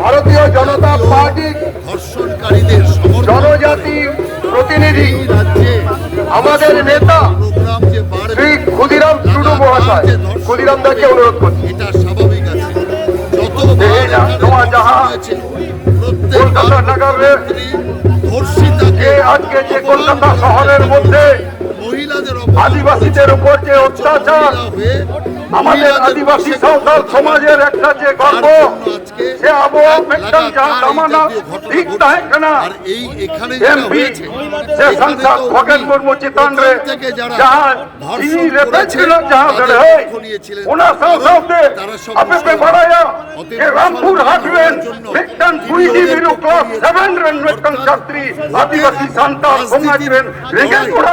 ভারতীয় জনতা পার্টি ধর্ষণকারীদের জনজাতি প্রতিনিধি আমাদের নেতা শ্রী ক্ষুদিরাম টুডু মহাশয়। ক্ষুদিরাম দাকে অনুরোধ করছি। এটা স্বাভাবিক আছে। কলকাতা নগরের আজকে যে কলকাতা শহরের মধ্যে আদিবাসীদের উপর যে অত্যাচার আমাদের আদিবাসী সাঁওতাল সমাজের একটা যে গর্ব সে আবহাওয়া মেকটান যা জামানা ঠিক তাহে কেনা আর এই এখানে যেটা এমপি সে সংসদ খগেন মুর্মু চিতান রে যাহা ধর্ষণ রেপেছিল যাহা তাদের হয় ওনা সাউ সাউতে তারা সব আপে পে বাড়ায়া যে রামপুর হাটবেন জন্য মেকটান তিনি বিরু ক্লাস সেভেন রেন মেকটান ছাত্রী আদিবাসী সমাজ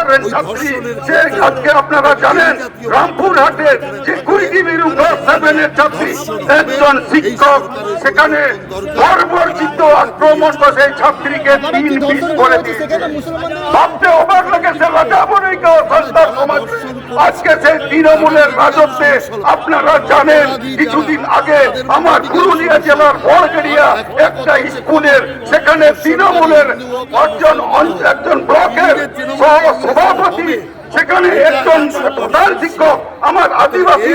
রেন ছাত্রী। সে আজকে আপনারা জানেন যে ক্লাস সেভেনের ছাত্রী একজন শিক্ষক, সেখানে আক্রমণ করে ছাত্রীকে তিন পিস করে দিয়েছে। ভাবতে অবাক লাগে, সে সন্তান সমাজ। আজকে সেই তৃণমূলের রাজত্বে আপনারা জানেন, কিছুদিন আগে আমার পুরুলিয়া জেলার বড়গড়িয়া একটা স্কুলের, সেখানে তৃণমূলের একজন একজন ব্লকের সহ সভাপতি সেখানে একজন প্রধান শিক্ষক আমার আদিবাসী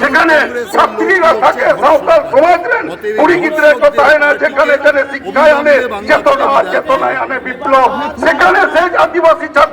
সেখানে ছাত্রীরা থাকে সাঁওতাল সমাজের পরিচিতরে কোথায় না যেখানে সেখানে শিক্ষায় আনে চেতনা চেতনায় আনে বিপ্লব। সেখানে সেই আদিবাসী ছাত্রীদের